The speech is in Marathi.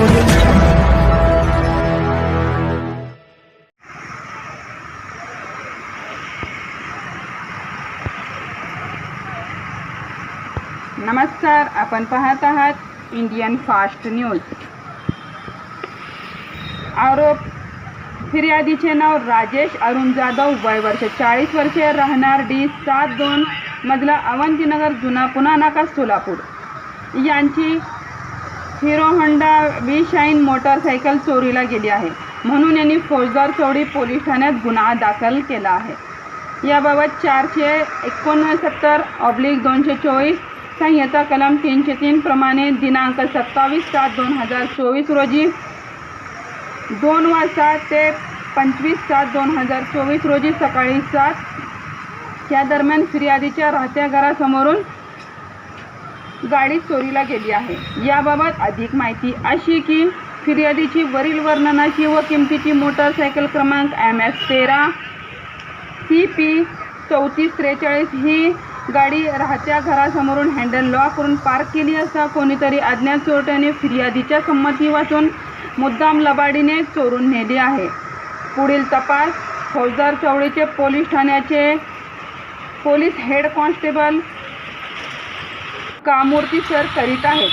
नमस्कार आपण पाहत आहात इंडियन फास्ट न्यूज आरोप फिर्यादीचे नाव राजेश अरुण जाधव वय वर्ष चाळीस वर्षे राहणार डी सात दोन मधला अवंतीनगर जुना पुन्हा नाका सोलापूर. यांची Hero Honda V Shine motorcycle चोरीला गेली आहे. म्हणून यांनी फौजदार चौडी पोलीस ठाण्यात गुन्हा दाखल केला आहे. याबाबत चारशे एकोणसत्तर ऑब्लिक दोनशे चोवीस संहिता कलम तीनशे तीन प्रमाणे दिनांक सत्तावीस सात दोन हजार चोवीस रोजी दोन वाजता ते पंचवीस सात दोन हजार चोवीस रोजी सकाळी सात या दरम्यान फिर्यादीच्या राहत्या घरासमोरून गाडी चोरीला गेली आहे. याबाबत अधिक माहिती अशी की फिर्यादीची वरील वर्णनाची व किमतीची मोटरसायकल क्रमांक एम एस तेरा सी पी चौतीस त्रेचाळीस ही गाडी राहत्या घरासमोरून हँडल लॉक करून पार्क केली असता कोणीतरी अज्ञात चोरट्याने फिर्यादीच्या संमती वाचून मुद्दाम लबाडीने चोरून नेली आहे. पुढील तपास फौजदार चौडीचे पोलीस ठाण्याचे police head constable Kamurti sir करीत आहेत.